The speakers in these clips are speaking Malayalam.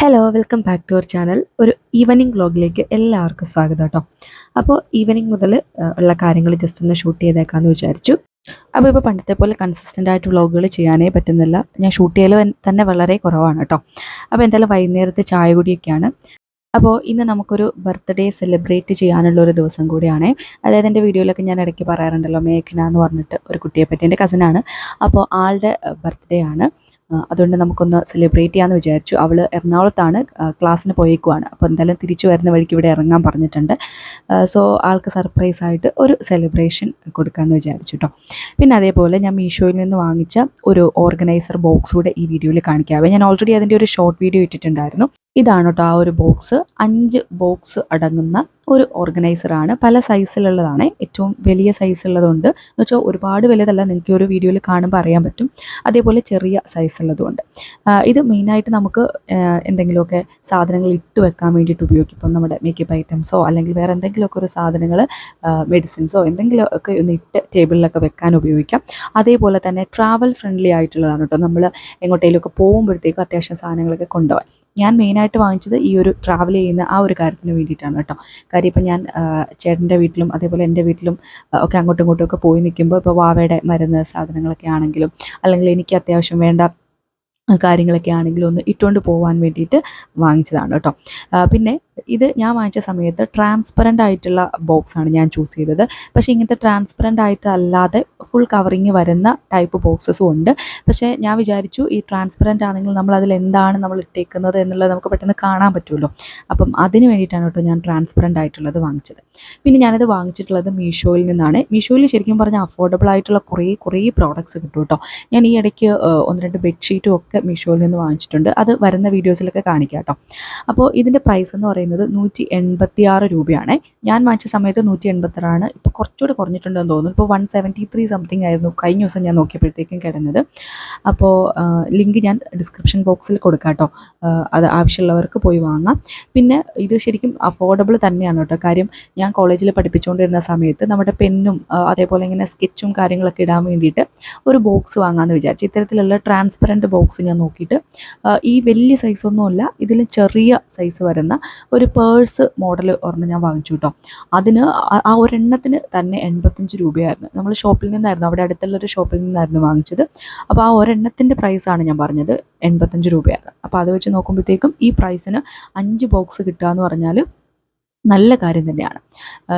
Hello welcome back to our channel ഒരു ഈവനിങ് വ്ലോഗിലേക്ക് എല്ലാവർക്കും സ്വാഗതം കേട്ടോ. അപ്പോൾ ഈവനിങ് മുതൽ ഉള്ള കാര്യങ്ങൾ ജസ്റ്റ് ഒന്ന് ഷൂട്ട് ചെയ്തേക്കാന്ന് വിചാരിച്ചു. അപ്പോൾ ഇപ്പോൾ പണ്ടത്തെ പോലെ കൺസിസ്റ്റന്റ് ആയിട്ട് വ്ളോഗുകൾ ചെയ്യാനേ പറ്റുന്നില്ല. ഞാൻ ഷൂട്ട് ചെയ്യൽ തന്നെ വളരെ കുറവാണ് കേട്ടോ. അപ്പോൾ എന്തായാലും വൈകുന്നേരത്തെ ചായ കുടിയൊക്കെയാണ്. അപ്പോൾ ഇന്ന് നമുക്കൊരു ബർത്ത്ഡേ സെലിബ്രേറ്റ് ചെയ്യാനുള്ള ഒരു ദിവസം കൂടിയാണ്. അതായത് എന്റെ വീഡിയോയിലൊക്കെ ഞാൻ ഇടയ്ക്ക് പറയാറുണ്ടല്ലോ മേഘന എന്ന് പറഞ്ഞിട്ട് ഒരു കുട്ടിയെ പറ്റി. എന്റെ കസിനാണ് അപ്പോൾ ആളുടെ ബർത്ത്ഡേ ആണ്. അതുകൊണ്ട് നമുക്കൊന്ന് സെലിബ്രേറ്റ് ചെയ്യാമെന്ന് വിചാരിച്ചു. അവൾ എറണാകുളത്താണ് ക്ലാസ്സിന് പോയേക്കുവാണ്. അപ്പോൾ എന്തായാലും തിരിച്ചു വരുന്ന വഴിക്ക് ഇവിടെ ഇറങ്ങാൻ പറഞ്ഞിട്ടുണ്ട്. സോ ആൾക്ക് സർപ്രൈസ് ആയിട്ട് ഒരു സെലിബ്രേഷൻ കൊടുക്കാമെന്ന് വിചാരിച്ചു കേട്ടോ പിന്നെ അതേപോലെ ഞാൻ മീഷോയിൽ നിന്ന് വാങ്ങിച്ച ഒരു ഓർഗനൈസർ ബോക്സ് കൂടെ ഈ വീഡിയോയിൽ കാണിക്കാവേ ഞാൻ ഓൾറെഡി അതിന്റെ ഒരു ഷോർട്ട് വീഡിയോ ഇട്ടിട്ടുണ്ടായിരുന്നു. ഇതാണ് കേട്ടോ ആ ഒരു ബോക്സ്. അഞ്ച് ബോക്സ് അടങ്ങുന്ന ഒരു ഓർഗനൈസറാണ് പല സൈസിലുള്ളതാണ് ഏറ്റവും വലിയ സൈസുള്ളതുണ്ട് എന്ന് വെച്ചാൽ ഒരുപാട് വലുതല്ല. നിങ്ങൾക്ക് ഒരു വീഡിയോയിൽ കാണുമ്പോൾ അറിയാൻ പറ്റും. അതേപോലെ ചെറിയ സൈസുള്ളതുമുണ്ട് ഇത് മെയിനായിട്ട് നമുക്ക് എന്തെങ്കിലുമൊക്കെ സാധനങ്ങൾ ഇട്ട് വെക്കാൻ വേണ്ടിയിട്ട് ഉപയോഗിക്കും. ഇപ്പം നമ്മുടെ മേക്കപ്പ് ഐറ്റംസോ അല്ലെങ്കിൽ വേറെ എന്തെങ്കിലുമൊക്കെ ഒരു സാധനങ്ങൾ മെഡിസിൻസോ എന്തെങ്കിലും ഒക്കെ ഒന്ന് ഇട്ട് ടേബിളിലൊക്കെ വെക്കാൻ ഉപയോഗിക്കാം. അതേപോലെ തന്നെ ട്രാവൽ ഫ്രണ്ട്ലി ആയിട്ടുള്ളതാണ് കേട്ടോ നമ്മൾ എങ്ങോട്ടേലൊക്കെ പോകുമ്പോഴത്തേക്കും അത്യാവശ്യം സാധനങ്ങളൊക്കെ കൊണ്ടുപോകാൻ. ഞാൻ മെയിനായിട്ട് വാങ്ങിച്ചത് ഈ ഒരു ട്രാവൽ ചെയ്യുന്ന ആ ഒരു കാര്യത്തിന് വേണ്ടിയിട്ടാണ് കേട്ടോ. കാര്യം ഇപ്പം ഞാൻ ചേട്ടന്റെ വീട്ടിലും അതേപോലെ എന്റെ വീട്ടിലും ഒക്കെ അങ്ങോട്ടും ഇങ്ങോട്ടും ഒക്കെ പോയി നിൽക്കുമ്പോൾ ഇപ്പോൾ വാവയുടെ മരുന്ന് സാധനങ്ങളൊക്കെ ആണെങ്കിലും അല്ലെങ്കിൽ എനിക്ക് അത്യാവശ്യം വേണ്ട കാര്യങ്ങളൊക്കെ ആണെങ്കിലും ഒന്ന് ഇട്ടുകൊണ്ട് പോകാൻ വേണ്ടിയിട്ട് വാങ്ങിച്ചതാണ് കേട്ടോ. പിന്നെ ഇത് ഞാൻ വാങ്ങിച്ച സമയത്ത് ട്രാൻസ്പെറന്റ് ആയിട്ടുള്ള ബോക്സ് ആണ് ഞാൻ ചൂസ് ചെയ്തത്. പക്ഷേ ഇങ്ങനത്തെ ട്രാൻസ്പെറന്റ് ആയിട്ട് അല്ലാതെ ഫുൾ കവറിങ് വരുന്ന ടൈപ്പ് ബോക്സസും ഉണ്ട്. പക്ഷേ ഞാൻ വിചാരിച്ചു ഈ ട്രാൻസ്പെറന്റ് ആണെങ്കിൽ നമ്മൾ അതിൽ എന്താണ് നമ്മൾ ഇട്ടേക്കുന്നത് എന്നുള്ളത് നമുക്ക് പെട്ടെന്ന് കാണാൻ പറ്റുമല്ലോ. അപ്പം അതിന് വേണ്ടിയിട്ടാണ് കേട്ടോ ഞാൻ ട്രാൻസ്പെറന്റ് ആയിട്ടുള്ളത് വാങ്ങിച്ചത്. പിന്നെ ഞാനിത് വാങ്ങിച്ചിട്ടുള്ളത് മീഷോയിൽ നിന്നാണ്. മീഷോയിൽ ശരിക്കും പറഞ്ഞാൽ അഫോർഡബിൾ ആയിട്ടുള്ള കുറേ കുറേ പ്രോഡക്റ്റ്സ് കിട്ടും കേട്ടോ. ഞാൻ ഈ ഇടയ്ക്ക് ഒന്ന് രണ്ട് ബെഡ്ഷീറ്റും ഒക്കെ മീഷോയിൽ നിന്ന് വാങ്ങിച്ചിട്ടുണ്ട്. അത് വരുന്ന വീഡിയോസിലൊക്കെ കാണിക്കാം കേട്ടോ. അപ്പോൾ ഇതിന്റെ പ്രൈസ് എന്ന് പറയുന്നത് നൂറ്റി എൺപത്തി ആറ് രൂപയാണ്. ഞാൻ വാങ്ങിച്ച സമയത്ത് നൂറ്റി എൺപത്താറാണ് ഇപ്പോൾ കുറച്ചുകൂടെ കുറഞ്ഞിട്ടുണ്ടെന്ന് തോന്നുന്നു. ഇപ്പോൾ വൺ സെവന്റി ത്രീ സംതിങ് ആയിരുന്നു കഴിഞ്ഞ ദിവസം ഞാൻ നോക്കിയപ്പോഴത്തേക്കും കിടന്നത്. അപ്പോൾ ലിങ്ക് ഞാൻ ഡിസ്ക്രിപ്ഷൻ ബോക്സിൽ കൊടുക്കാം കേട്ടോ. അത് ആവശ്യമുള്ളവർക്ക് പോയി വാങ്ങാം. പിന്നെ ഇത് ശരിക്കും അഫോർഡബിൾ തന്നെയാണ് കേട്ടോ. കാര്യം ഞാൻ കോളേജിൽ പഠിപ്പിച്ചുകൊണ്ടിരുന്ന സമയത്ത് നമ്മുടെ പെന്നും അതേപോലെ ഇങ്ങനെ സ്കെച്ചും കാര്യങ്ങളൊക്കെ ഇടാൻ വേണ്ടിയിട്ട് ഒരു ബോക്സ് വാങ്ങാമെന്ന് വിചാരിച്ചു. ഇത്തരത്തിലുള്ള ട്രാൻസ്പെറന്റ് ബോക്സ് ഞാൻ നോക്കിയിട്ട് ഈ വലിയ സൈസൊന്നുമല്ല ഇതിൽ ചെറിയ സൈസ് വരുന്ന ഒരു പേഴ്സ് മോഡൽ ഒരെണ്ണം ഞാൻ വാങ്ങിച്ചു കേട്ടോ അതിന് ആ- ഒരെണ്ണത്തിന് തന്നെ എൺപത്തഞ്ച് രൂപയായിരുന്നു. നമ്മൾ ഷോപ്പിൽ നിന്നായിരുന്നു. അവിടെ അടുത്തുള്ള ഒരു ഷോപ്പിൽ നിന്നായിരുന്നു വാങ്ങിച്ചത്. അപ്പോൾ ആ ഒരെണ്ണത്തിന്റെ പ്രൈസാണ് ഞാൻ പറഞ്ഞത്. എൺപത്തഞ്ച് രൂപയായിരുന്നു. അപ്പോൾ അത് വെച്ച് നോക്കുമ്പോഴത്തേക്കും ഈ പ്രൈസിന് അഞ്ച് ബോക്സ് കിട്ടുക എന്ന് പറഞ്ഞാൽ നല്ല കാര്യം തന്നെയാണ്.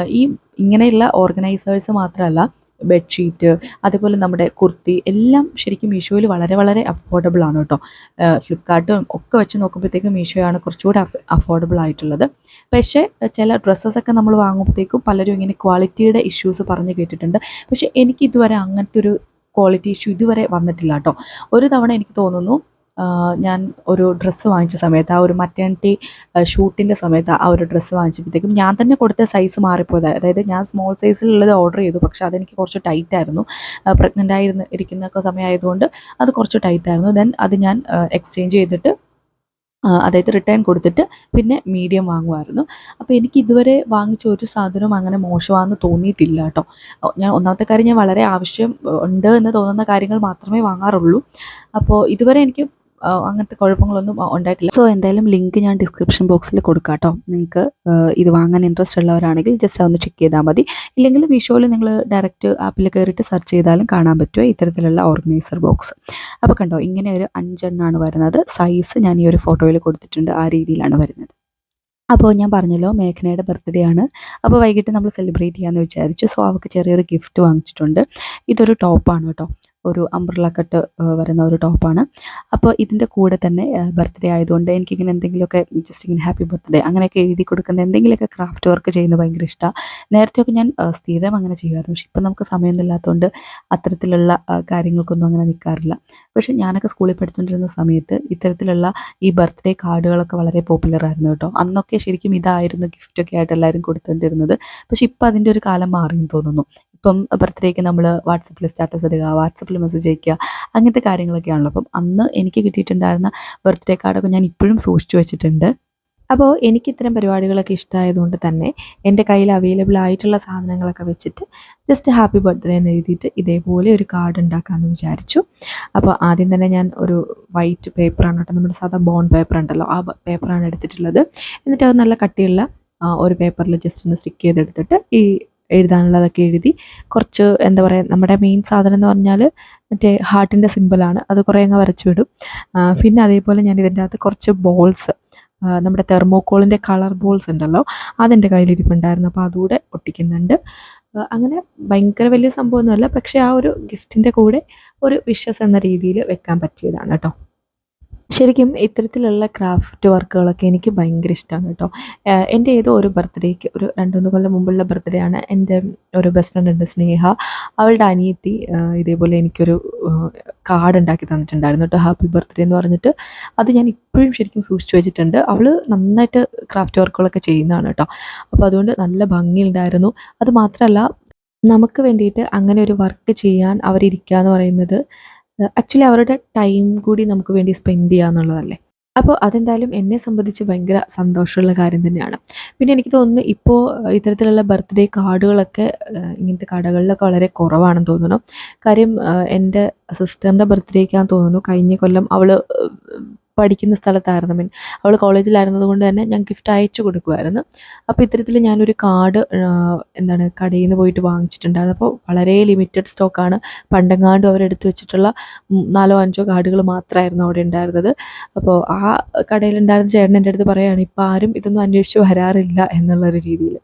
ഈ ഇങ്ങനെയുള്ള ഓർഗനൈസേഴ്സ് മാത്രമല്ല ബെഡ്ഷീറ്റ് അതുപോലെ നമ്മുടെ കുർത്തി എല്ലാം ശരിക്കും മീഷോയിൽ വളരെ വളരെ അഫോർഡബിൾ ആണ് കേട്ടോ. ഫ്ലിപ്കാർട്ടും ഒക്കെ വെച്ച് നോക്കുമ്പോഴത്തേക്കും മീഷോയാണ് കുറച്ചുകൂടി അഫോർഡബിൾ ആയിട്ടുള്ളത്. പക്ഷേ ചില ഡ്രസ്സസൊക്കെ നമ്മൾ വാങ്ങുമ്പോഴത്തേക്കും പലരും ഇങ്ങനെ ക്വാളിറ്റിയുടെ ഇഷ്യൂസ് പറഞ്ഞ് കേട്ടിട്ടുണ്ട്. പക്ഷേ എനിക്ക് ഇതുവരെ അങ്ങനത്തെ ഒരു ക്വാളിറ്റി ഇഷ്യൂ ഇതുവരെ വന്നിട്ടില്ല കേട്ടോ. ഒരു തവണ എനിക്ക് തോന്നുന്നു ഞാൻ ഒരു ഡ്രസ്സ് വാങ്ങിച്ച സമയത്ത് ആ ഒരു മറ്റേണിറ്റി ഷൂട്ടിന്റെ സമയത്ത് ആ ഒരു ഡ്രസ്സ് വാങ്ങിച്ചപ്പോഴത്തേക്കും ഞാൻ തന്നെ കൊടുത്ത സൈസ് മാറിപ്പോയതായി അതായത് ഞാൻ സ്മോൾ സൈസിലുള്ളത് ഓർഡർ ചെയ്തു പക്ഷേ അതെനിക്ക് കുറച്ച് ടൈറ്റ് ആയിരുന്നു. പ്രഗ്നന്റ് ആയിരുന്നു ഇരിക്കുന്ന സമയമായതുകൊണ്ട് അത് കുറച്ച് ടൈറ്റ് ആയിരുന്നു. ദെൻ അത് ഞാൻ എക്സ്ചേഞ്ച് ചെയ്തിട്ട് അതായത് റിട്ടേൺ കൊടുത്തിട്ട് പിന്നെ മീഡിയം വാങ്ങുമായിരുന്നു. അപ്പോൾ എനിക്ക് ഇതുവരെ വാങ്ങിച്ച ഒരു സാധനവും അങ്ങനെ മോശമാണെന്ന് തോന്നിയിട്ടില്ല കേട്ടോ. ഞാൻ ഒന്നാമത്തെ കാര്യം ഞാൻ വളരെ ആവശ്യം ഉണ്ട് എന്ന് തോന്നുന്ന കാര്യങ്ങൾ മാത്രമേ വാങ്ങാറുള്ളൂ. അപ്പോൾ ഇതുവരെ എനിക്ക് അങ്ങനത്തെ കുഴപ്പങ്ങളൊന്നും ഉണ്ടായിട്ടില്ല. സോ എന്തായാലും ലിങ്ക് ഞാൻ ഡിസ്ക്രിപ്ഷൻ ബോക്സിൽ കൊടുക്കാം കേട്ടോ നിങ്ങൾക്ക് ഇത് വാങ്ങാൻ ഇൻട്രസ്റ്റ് ഉള്ളവരാണെങ്കിൽ ജസ്റ്റ് ഒന്ന് ചെക്ക് ചെയ്താൽ മതി. ഇല്ലെങ്കിൽ മീഷോയിൽ നിങ്ങൾ ഡയറക്റ്റ് ആപ്പിൽ കയറിയിട്ട് സെർച്ച് ചെയ്താലും കാണാൻ പറ്റുമോ ഇത്തരത്തിലുള്ള ഓർഗനൈസർ ബോക്സ് അപ്പോൾ കണ്ടോ ഇങ്ങനെ ഒരു അഞ്ചെണ്ണമാണ് വരുന്നത്. സൈസ് ഞാൻ ഈ ഒരു ഫോട്ടോയിൽ കൊടുത്തിട്ടുണ്ട് ആ രീതിയിലാണ് വരുന്നത്. അപ്പോൾ ഞാൻ പറഞ്ഞല്ലോ മേഘനയുടെ ബർത്ത്ഡേ ആണ്. അപ്പോൾ വൈകിട്ട് നമ്മൾ സെലിബ്രേറ്റ് ചെയ്യാമെന്ന് വിചാരിച്ചു. സോ അവൾക്ക് ചെറിയൊരു ഗിഫ്റ്റ് വാങ്ങിച്ചിട്ടുണ്ട്. ഇതൊരു ടോപ്പാണ് കേട്ടോ ഒരു അംബ്രല കട്ട് വരുന്ന ഒരു ടോപ്പാണ് അപ്പോൾ ഇതിന്റെ കൂടെ തന്നെ ബർത്ത്ഡേ ആയതുകൊണ്ട് എനിക്കിങ്ങനെ എന്തെങ്കിലുമൊക്കെ ജസ്റ്റ് ഇങ്ങനെ ഹാപ്പി ബർത്ത്ഡേ അങ്ങനെയൊക്കെ എഴുതി കൊടുക്കുന്ന എന്തെങ്കിലുമൊക്കെ ക്രാഫ്റ്റ് വർക്ക് ചെയ്യുന്നത് ഭയങ്കര ഇഷ്ടമാണ് നേരത്തെയൊക്കെ ഞാൻ സ്ഥിരം അങ്ങനെ ചെയ്യുമായിരുന്നു. പക്ഷെ ഇപ്പം നമുക്ക് സമയമൊന്നുമില്ലാത്തതുകൊണ്ട് അത്തരത്തിലുള്ള കാര്യങ്ങൾക്കൊന്നും അങ്ങനെ നിൽക്കാറില്ല പക്ഷെ ഞാനൊക്കെ സ്കൂളിൽ പഠിച്ചുകൊണ്ടിരുന്ന സമയത്ത് ഇത്തരത്തിലുള്ള ഈ ബർത്ത്ഡേ കാർഡുകളൊക്കെ വളരെ പോപ്പുലർ ആയിരുന്നു കേട്ടോ. അന്നൊക്കെ ശരിക്കും ഇതായിരുന്നു ഗിഫ്റ്റൊക്കെ ആയിട്ട് എല്ലാവരും കൊടുത്തുകൊണ്ടിരുന്നത് പക്ഷെ ഇപ്പം അതിന്റെ ഒരു കാലം മാറിയെന്ന് തോന്നുന്നു. ഇപ്പം ബർത്ത്ഡേക്ക് നമ്മൾ വാട്സപ്പിൽ സ്റ്റാറ്റസ് ഇടുക വാട്സപ്പിൽ മെസ്സേജ് അയക്കുക അങ്ങനത്തെ കാര്യങ്ങളൊക്കെയാണല്ലോ. അപ്പം അന്ന് എനിക്ക് കിട്ടിയിട്ടുണ്ടായിരുന്ന ബർത്ത്ഡേ കാർഡൊക്കെ ഞാൻ ഇപ്പോഴും സൂക്ഷിച്ചു വെച്ചിട്ടുണ്ട്. അപ്പോൾ എനിക്ക് ഇത്തരം പരിപാടികളൊക്കെ ഇഷ്ടമായതുകൊണ്ട് തന്നെ എന്റെ കയ്യിൽ അവൈലബിൾ ആയിട്ടുള്ള സാധനങ്ങളൊക്കെ വെച്ചിട്ട് ജസ്റ്റ് ഹാപ്പി ബർത്ത്ഡേ എന്ന് എഴുതിയിട്ട് ഇതേപോലെ ഒരു കാർഡ് ഉണ്ടാക്കാമെന്ന് വിചാരിച്ചു. അപ്പോൾ ആദ്യം തന്നെ ഞാൻ ഒരു വൈറ്റ് പേപ്പറാണ് കേട്ടോ നമ്മുടെ സാധാ ബോൺ പേപ്പർ ഉണ്ടല്ലോ ആ പേപ്പറാണ് എടുത്തിട്ടുള്ളത്. എന്നിട്ട് അത് നല്ല കട്ടിയുള്ള ഒരു പേപ്പറിൽ ജസ്റ്റ് ഒന്ന് സ്റ്റിക്ക് ചെയ്തെടുത്തിട്ട് ഈ എഴുതാനുള്ളതൊക്കെ എഴുതി കുറച്ച് എന്താ പറയുക നമ്മുടെ മെയിൻ സാധനം എന്ന് പറഞ്ഞാൽ മറ്റേ ഹാർട്ടിന്റെ സിമ്പിളാണ് അത് കുറേ അങ്ങ് വരച്ച് വിടും. പിന്നെ അതേപോലെ ഞാൻ ഇതിന്റെ അകത്ത് കുറച്ച് ബോൾസ് നമ്മുടെ തെർമോക്കോളിന്റെ കളർ ബോൾസ് ഉണ്ടല്ലോ അതെന്റെ കയ്യിലിരിപ്പുണ്ടായിരുന്നു. അപ്പോൾ അതുകൂടെ ഒട്ടിക്കുന്നുണ്ട്. അങ്ങനെ ഭയങ്കര വലിയ സംഭവമൊന്നുമല്ല പക്ഷേ ആ ഒരു ഗിഫ്റ്റിന്റെ കൂടെ ഒരു വിഷസ് എന്ന രീതിയിൽ വെക്കാൻ പറ്റിയതാണ് കേട്ടോ. ശരിക്കും ഇത്തരത്തിലുള്ള ക്രാഫ്റ്റ് വർക്കുകളൊക്കെ എനിക്ക് ഭയങ്കര ഇഷ്ടമാണ് കേട്ടോ. എന്റെ ഏതോ ഒരു ബർത്ത്ഡേക്ക് ഒരു രണ്ട് മൂന്ന് കൊല്ലം മുമ്പുള്ള ബർത്ത്ഡേ ആണ് എന്റെ ഒരു ബെസ്റ്റ് ഫ്രണ്ട് ഉണ്ട് സ്നേഹ. അവളുടെ അനിയത്തി ഇതേപോലെ എനിക്കൊരു കാർഡ് ഉണ്ടാക്കി തന്നിട്ടുണ്ടായിരുന്നു കേട്ടോ ഹാപ്പി ബർത്ത്ഡേ എന്ന് പറഞ്ഞിട്ട്. അത് ഞാൻ ഇപ്പോഴും ശരിക്കും സൂക്ഷിച്ചു വെച്ചിട്ടുണ്ട്. അവൾ നന്നായിട്ട് ക്രാഫ്റ്റ് വർക്കുകളൊക്കെ ചെയ്യുന്നതാണ് കേട്ടോ. അപ്പോൾ അതുകൊണ്ട് നല്ല ഭംഗിയുണ്ടായിരുന്നു. അത് മാത്രമല്ല നമുക്ക് വേണ്ടിയിട്ട് അങ്ങനെ ഒരു വർക്ക് ചെയ്യാൻ അവരിരിക്കുക എന്ന് പറയുന്നത് ആക്ച്വലി അവരുടെ ടൈം കൂടി നമുക്ക് വേണ്ടി സ്പെൻഡ് ചെയ്യുക എന്നുള്ളതല്ലേ അപ്പോൾ അതെന്തായാലും എന്നെ സംബന്ധിച്ച് ഭയങ്കര സന്തോഷമുള്ള കാര്യം തന്നെയാണ്. പിന്നെ എനിക്ക് തോന്നുന്നു ഇപ്പോൾ ഇത്തരത്തിലുള്ള ബർത്ത്ഡേ കാർഡുകളൊക്കെ ഇങ്ങനത്തെ കടകളിലൊക്കെ വളരെ കുറവാണെന്ന് തോന്നുന്നു. കാര്യം എന്റെ സിസ്റ്ററിന്റെ ബർത്ത്ഡേക്കാന്ന് തോന്നുന്നു. കഴിഞ്ഞ കൊല്ലം അവൾ പഠിക്കുന്ന സ്ഥലത്തായിരുന്നു മീൻ. അവൾ കോളേജിലായിരുന്നത് കൊണ്ട് തന്നെ ഞാൻ ഗിഫ്റ്റ് അയച്ചു കൊടുക്കുമായിരുന്നു അപ്പോൾ ഇത്തരത്തിൽ ഞാനൊരു കാർഡ് എന്താണ് കടയിൽ നിന്ന് പോയിട്ട് വാങ്ങിച്ചിട്ടുണ്ടായിരുന്നു. അപ്പോൾ വളരെ ലിമിറ്റഡ് സ്റ്റോക്കാണ് പണ്ടെങ്ങാണ്ടും അവരെടുത്ത് വെച്ചിട്ടുള്ള നാലോ അഞ്ചോ കാർഡുകൾ മാത്രമായിരുന്നു അവിടെ ഉണ്ടായിരുന്നത്. അപ്പോൾ ആ കടയിലുണ്ടായിരുന്ന ചേട്ടൻ എന്റെ അടുത്ത് പറയുകയാണ് ഇപ്പോൾ ആരും ഇതൊന്നും അന്വേഷിച്ച് വരാറില്ല എന്നുള്ളൊരു രീതിയിൽ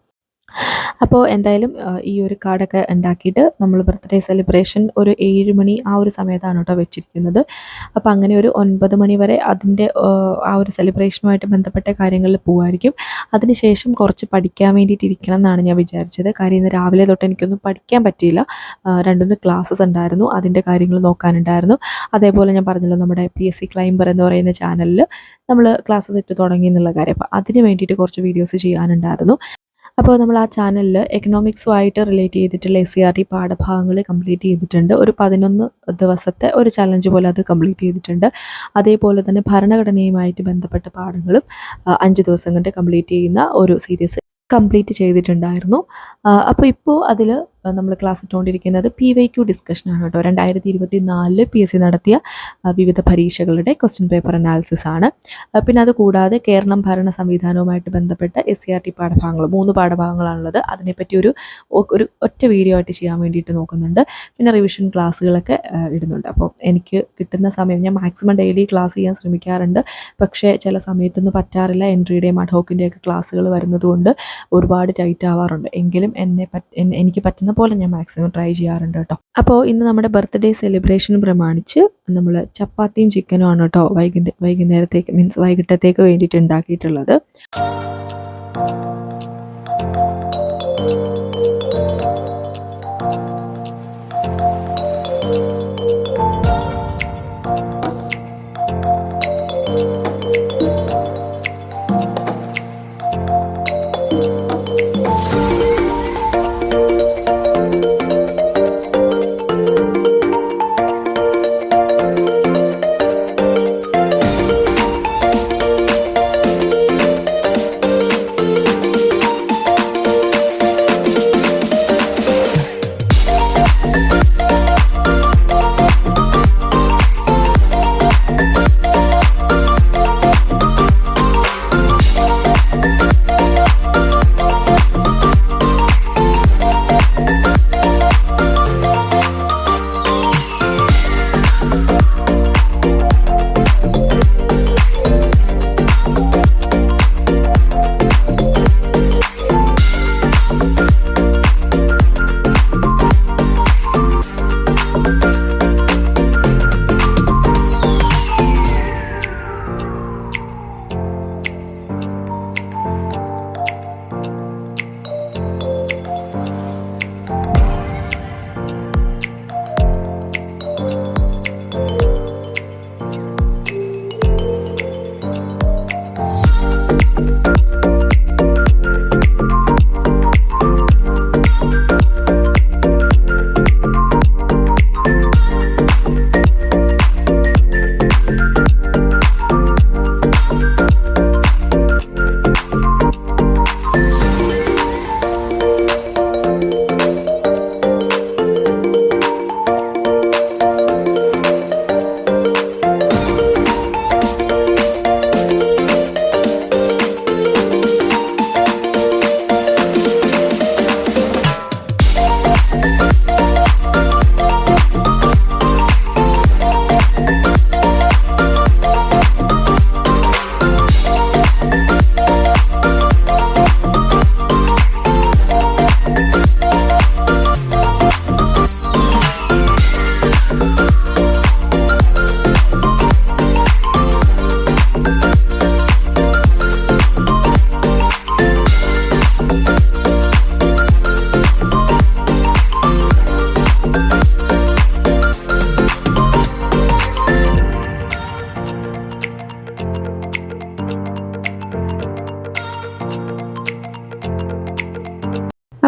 അപ്പോൾ എന്തായാലും ഈ ഒരു കാർഡൊക്കെ ഉണ്ടാക്കിയിട്ട് നമ്മൾ ബർത്ത്ഡേ സെലിബ്രേഷൻ ഒരു ഏഴ് മണി ആ ഒരു സമയത്താണ് കേട്ടോ വെച്ചിരിക്കുന്നത്. അപ്പോൾ അങ്ങനെ ഒരു ഒൻപത് മണി വരെ അതിന്റെ ആ, ഒരു സെലിബ്രേഷനുമായിട്ട് ബന്ധപ്പെട്ട കാര്യങ്ങളിൽ പോകുമായിരിക്കും അതിനുശേഷം കുറച്ച് പഠിക്കാൻ വേണ്ടിയിട്ട് ഇരിക്കണം എന്നാണ് ഞാൻ വിചാരിച്ചത്. കാര്യം ഇന്ന് രാവിലെ തൊട്ട് എനിക്കൊന്നും പഠിക്കാൻ പറ്റിയില്ല. രണ്ടുമൂന്ന് ക്ലാസ്സസ് ഉണ്ടായിരുന്നു. അതിന്റെ കാര്യങ്ങൾ നോക്കാനുണ്ടായിരുന്നു. അതേപോലെ ഞാൻ പറഞ്ഞല്ലോ നമ്മുടെ പി എസ് സി ക്ലൈംബർ എന്ന് പറയുന്ന ചാനലിൽ നമ്മൾ ക്ലാസ്സസ് ഇട്ട് തുടങ്ങി എന്നുള്ള കാര്യം. അപ്പോൾ അതിന് വേണ്ടിയിട്ട് കുറച്ച് വീഡിയോസ് ചെയ്യാനുണ്ടായിരുന്നു. അപ്പോൾ നമ്മൾ ആ ചാനലിൽ എക്കണോമിക്സുമായിട്ട് റിലേറ്റ് ചെയ്തിട്ടുള്ള എസ് സി ആർ ടി പാഠഭാഗങ്ങൾ കംപ്ലീറ്റ് ചെയ്തിട്ടുണ്ട്. ഒരു പതിനൊന്ന് ദിവസത്തെ ഒരു ചലഞ്ച് പോലെ അത് കംപ്ലീറ്റ് ചെയ്തിട്ടുണ്ട്. അതേപോലെ തന്നെ ഭരണഘടനയുമായിട്ട് ബന്ധപ്പെട്ട പാഠങ്ങളും അഞ്ച് ദിവസം കൊണ്ട് കംപ്ലീറ്റ് ചെയ്യുന്ന ഒരു സീരീസ് കംപ്ലീറ്റ് ചെയ്തിട്ടുണ്ടായിരുന്നു. അപ്പോൾ ഇപ്പോൾ അതിൽ നമ്മൾ ക്ലാസ് ഇട്ടുകൊണ്ടിരിക്കുന്നത് പി വൈ ക്യു ഡിസ്കഷനാണ് കേട്ടോ. രണ്ടായിരത്തി ഇരുപത്തി നാലിൽ പി എസ് സി നടത്തിയ വിവിധ പരീക്ഷകളുടെ ക്വസ്റ്റ്യൻ പേപ്പർ അനാലിസിസ് ആണ്. പിന്നെ അതുകൂടാതെ കേരളം ഭരണ സംവിധാനവുമായിട്ട് ബന്ധപ്പെട്ട എസ് സി ആർ ടി പാഠഭാഗങ്ങൾ മൂന്ന് പാഠഭാഗങ്ങളാണുള്ളത്. അതിനെപ്പറ്റി ഒരു ഒരു ഒറ്റ വീഡിയോ ആയിട്ട് ചെയ്യാൻ വേണ്ടിയിട്ട് നോക്കുന്നുണ്ട്. പിന്നെ റിവിഷൻ ക്ലാസ്സുകളൊക്കെ ഇടുന്നുണ്ട്. അപ്പോൾ എനിക്ക് കിട്ടുന്ന സമയം ഞാൻ മാക്സിമം ഡെയിലി ക്ലാസ് ചെയ്യാൻ ശ്രമിക്കാറുണ്ട്. പക്ഷേ ചില സമയത്തൊന്നും പറ്റാറില്ല. എൻട്രിയുടെയും അഡ്ഹോക്കിന്റെയും ഒക്കെ ക്ലാസ്സുകൾ വരുന്നതുകൊണ്ട് ഒരുപാട് ടൈറ്റ് ആവാറുണ്ട്. എങ്കിലും എന്നെ- എനിക്ക് പറ്റുന്ന പോലെ ഞാൻ മാക്സിമം ട്രൈ ചെയ്യാറുണ്ട് കേട്ടോ. അപ്പോൾ ഇന്ന് നമ്മുടെ ബർത്ത്ഡേ സെലിബ്രേഷൻ പ്രമാണിച്ച് നമ്മൾ ചപ്പാത്തിയും ചിക്കനും ആണ് കേട്ടോ വൈകുന്നേ വൈകുന്നേരത്തേക്ക് മീൻസ് വൈകിട്ടത്തേക്ക് വേണ്ടിയിട്ട് ഉണ്ടാക്കിയിട്ടുള്ളത്.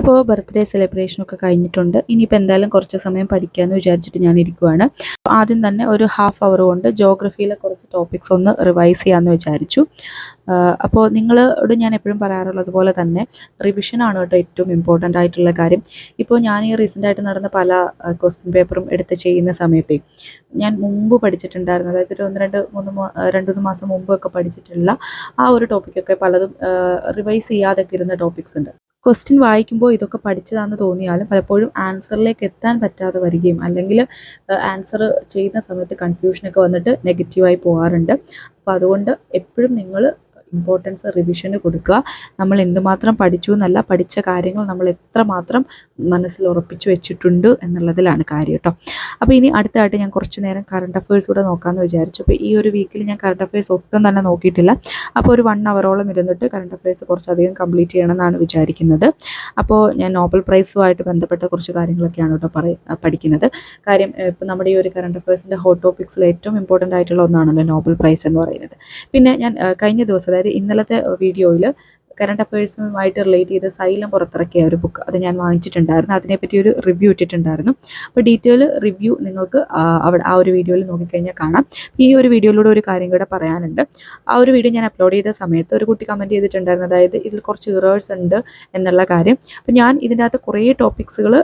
അപ്പോൾ ബർത്ത്ഡേ സെലിബ്രേഷനൊക്കെ കഴിഞ്ഞിട്ടുണ്ട്. ഇനിയിപ്പോൾ എന്തായാലും കുറച്ച് സമയം പഠിക്കാമെന്ന് വിചാരിച്ചിട്ട് ഞാൻ ഇരിക്കുവാണ്. ആദ്യം തന്നെ ഒരു ഹാഫ് അവർ കൊണ്ട് ജോഗ്രഫിയിലെ കുറച്ച് ടോപ്പിക്സ് ഒന്ന് റിവൈസ് ചെയ്യാമെന്ന് വിചാരിച്ചു. അപ്പോൾ നിങ്ങളോട് ഞാൻ എപ്പോഴും പറയാറുള്ളത് പോലെ തന്നെ റിവിഷൻ ആണ് കേട്ടോ ഏറ്റവും ഇമ്പോർട്ടന്റ് ആയിട്ടുള്ള കാര്യം. ഇപ്പോൾ ഞാൻ ഈ റീസെന്റ് ആയിട്ട് നടന്ന പല ക്വസ്റ്റ്യൻ പേപ്പറും എടുത്ത് ചെയ്യുന്ന സമയത്തെ ഞാൻ മുമ്പ് പഠിച്ചിട്ടുണ്ടായിരുന്നു. അതായത് ഒരു ഒന്ന് രണ്ട് മൂന്ന് രണ്ട് മൂന്ന് മാസം മുമ്പൊക്കെ പഠിച്ചിട്ടുള്ള ആ ഒരു ടോപ്പിക്കൊക്കെ പലതും റിവൈസ് ചെയ്യാതൊക്കെ ഇരുന്ന ടോപ്പിക്സ് ഉണ്ട്. ക്വസ്റ്റ്യൻ വായിക്കുമ്പോൾ ഇതൊക്കെ പഠിച്ചതാണെന്ന് തോന്നിയാലും പലപ്പോഴും ആൻസറിലേക്ക് എത്താൻ പറ്റാതെ വരികയും അല്ലെങ്കിൽ ആൻസർ ചെയ്യുന്ന സമയത്ത് കൺഫ്യൂഷനൊക്കെ വന്നിട്ട് നെഗറ്റീവായി പോകാറുണ്ട് അപ്പോൾ അതുകൊണ്ട് എപ്പോഴും നിങ്ങൾ ഇമ്പോർട്ടൻസ് റിവിഷന് കൊടുക്കുക. നമ്മൾ എന്തുമാത്രം പഠിച്ചു എന്നല്ല പഠിച്ച കാര്യങ്ങൾ നമ്മൾ എത്രമാത്രം മനസ്സിൽ ഉറപ്പിച്ചു വെച്ചിട്ടുണ്ട് എന്നുള്ളതിലാണ് കാര്യം കേട്ടോ. അപ്പോൾ ഇനി അടുത്തായിട്ട് ഞാൻ കുറച്ച് നേരം കറണ്ട് അഫയേഴ്സ് കൂടെ നോക്കാമെന്ന് വിചാരിച്ചു. അപ്പോൾ ഈ ഒരു വീക്കിൽ ഞാൻ കറണ്ട് അഫയേഴ്സ് ഒട്ടും തന്നെ നോക്കിയിട്ടില്ല. അപ്പോൾ ഒരു വൺ അവറോളം ഇരുന്നിട്ട് കറണ്ട് അഫയേഴ്സ് കുറച്ചധികം കംപ്ലീറ്റ് ചെയ്യണമെന്നാണ് വിചാരിക്കുന്നത്. അപ്പോൾ ഞാൻ നോബൽ പ്രൈസുമായിട്ട് ബന്ധപ്പെട്ട കുറച്ച് കാര്യങ്ങളൊക്കെയാണ് കേട്ടോ പറയ പഠിക്കുന്നത്. കാര്യം ഇപ്പോൾ നമ്മുടെ ഈ ഒരു കറണ്ട് അഫയേഴ്സിന്റെ ഹോട്ട് ടോപ്പിക്സിൽ ഏറ്റവും ഇമ്പോർട്ടന്റ് ആയിട്ടുള്ള ഒന്നാണല്ലോ നോബൽ പ്രൈസ് എന്ന് പറയുന്നത്. പിന്നെ ഞാൻ കഴിഞ്ഞ ദിവസം അതായത് ഇന്നലത്തെ വീഡിയോയിൽ കറണ്ട് അഫയേഴ്സുമായിട്ട് റിലേറ്റ് ചെയ്ത് സൈലം പുറത്തിറക്കിയ ഒരു ബുക്ക് അത് ഞാൻ വാങ്ങിച്ചിട്ടുണ്ടായിരുന്നു. അതിനെപ്പറ്റി ഒരു റിവ്യൂ ഇട്ടിട്ടുണ്ടായിരുന്നു. അപ്പോൾ ഡീറ്റെയിൽ റിവ്യൂ നിങ്ങൾക്ക് അവിടെ ആ ഒരു വീഡിയോയിൽ നോക്കിക്കഴിഞ്ഞാൽ കാണാം. ഈ ഒരു വീഡിയോയിലൂടെ ഒരു കാര്യം കൂടെ പറയാനുണ്ട്. ആ ഒരു വീഡിയോ ഞാൻ അപ്ലോഡ് ചെയ്ത സമയത്ത് ഒരു കുട്ടി കമന്റ് ചെയ്തിട്ടുണ്ടായിരുന്നു. അതായത് ഇതിൽ കുറച്ച് ഇറേഴ്സ് ഉണ്ട് എന്നുള്ള കാര്യം. അപ്പോൾ ഞാൻ ഇതിന്റെ അകത്ത് കുറേ ടോപ്പിക്സുകൾ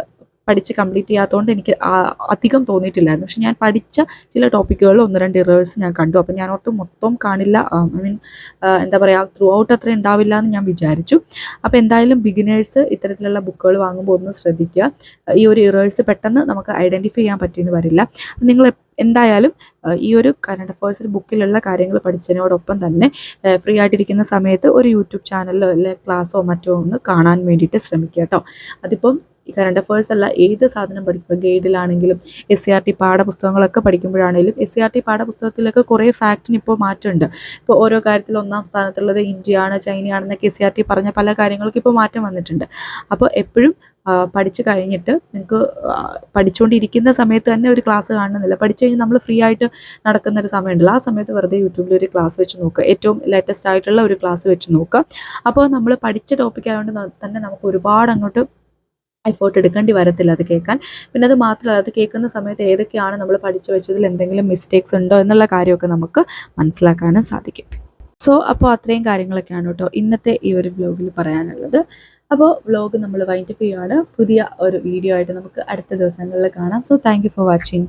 പഠിച്ച് കംപ്ലീറ്റ് ചെയ്യാത്തതുകൊണ്ട് എനിക്ക് അധികം തോന്നിയിട്ടില്ലായിരുന്നു. പക്ഷെ ഞാൻ പഠിച്ച ചില ടോപ്പിക്കുകളിൽ ഒന്ന് രണ്ട് ഇറേഴ്സ് ഞാൻ കണ്ടു. അപ്പം ഞാൻ ഓർത്ത് മൊത്തം കാണില്ല. ഐ മീൻ എന്താ പറയുക ത്രൂ ഔട്ട് അത്ര ഉണ്ടാവില്ല എന്ന് ഞാൻ വിചാരിച്ചു. അപ്പോൾ എന്തായാലും ബിഗിനേഴ്സ് ഇത്തരത്തിലുള്ള ബുക്കുകൾ വാങ്ങുമ്പോൾ ഒന്ന് ശ്രദ്ധിക്കുക. ഈ ഒരു ഇറേഴ്സ് പെട്ടെന്ന് നമുക്ക് ഐഡന്റിഫൈ ചെയ്യാൻ പറ്റിയെന്ന് വരില്ല. നിങ്ങൾ എന്തായാലും ഈ ഒരു കറണ്ട് അഫയേഴ്സിൽ ബുക്കിലുള്ള കാര്യങ്ങൾ പഠിച്ചതിനോടൊപ്പം തന്നെ ഫ്രീ ആയിട്ടിരിക്കുന്ന സമയത്ത് ഒരു യൂട്യൂബ് ചാനലോ അല്ലെങ്കിൽ ക്ലാസ്സോ മറ്റോ ഒന്ന് കാണാൻ വേണ്ടിയിട്ട് ശ്രമിക്കുക കേട്ടോ. അതിപ്പം ഈ കറണ്ട് അഫയേഴ്സ് അല്ല ഏത് സാധനം പഠിക്കുക ഗൈഡിലാണെങ്കിലും എസ് സി ആർ ടി പാഠപുസ്തകങ്ങളൊക്കെ പഠിക്കുമ്പോഴാണെങ്കിലും എസ് സി ആർ ടി പാഠപുസ്തകത്തിലൊക്കെ കുറേ ഫാക്റ്റിന് ഇപ്പോൾ മാറ്റമുണ്ട്. ഇപ്പോൾ ഓരോ കാര്യത്തിൽ ഒന്നാം സ്ഥാനത്തുള്ളത് ഇന്ത്യയാണ് ചൈനയാണെന്നൊക്കെ എസ് സി ആർ ടി പറഞ്ഞ പല കാര്യങ്ങൾക്കും ഇപ്പോൾ മാറ്റം വന്നിട്ടുണ്ട്. അപ്പോൾ എപ്പോഴും പഠിച്ചു കഴിഞ്ഞിട്ട് നിങ്ങൾക്ക് പഠിച്ചുകൊണ്ടിരിക്കുന്ന സമയത്ത് തന്നെ ഒരു ക്ലാസ് കാണുന്നില്ല. പഠിച്ചു കഴിഞ്ഞാൽ നമ്മൾ ഫ്രീ ആയിട്ട് നടക്കുന്ന ഒരു സമയമുണ്ടല്ലോ. ആ സമയത്ത് വെറുതെ യൂട്യൂബിൽ ഒരു ക്ലാസ് വെച്ച് നോക്കുക ഏറ്റവും ലേറ്റസ്റ്റ് ആയിട്ടുള്ള ഒരു ക്ലാസ് വെച്ച് നോക്കുക അപ്പോൾ നമ്മൾ പഠിച്ച ടോപ്പിക് ആയതുകൊണ്ട് തന്നെ നമുക്ക് ഒരുപാട് അങ്ങോട്ട് എഫേർട്ട് എടുക്കേണ്ടി വരത്തില്ല അത് കേൾക്കാൻ. പിന്നെ അത് മാത്രമല്ല അത് കേൾക്കുന്ന സമയത്ത് ഏതൊക്കെയാണ് നമ്മൾ പഠിച്ചു വെച്ചതിൽ എന്തെങ്കിലും മിസ്റ്റേക്സ് ഉണ്ടോ എന്നുള്ള കാര്യമൊക്കെ നമുക്ക് മനസ്സിലാക്കാനും സാധിക്കും. സോ അപ്പോൾ അത്രയും കാര്യങ്ങളൊക്കെയാണ് കേട്ടോ ഇന്നത്തെ ഈ ഒരു വ്ലോഗിൽ പറയാനുള്ളത്. അപ്പോൾ വ്ലോഗ് നമ്മൾ വൈൻഡപ്പ് ചെയ്യുകയാണ് പുതിയ ഒരു വീഡിയോ ആയിട്ട് നമുക്ക് അടുത്ത ദിവസങ്ങളിൽ കാണാം. So thank for watching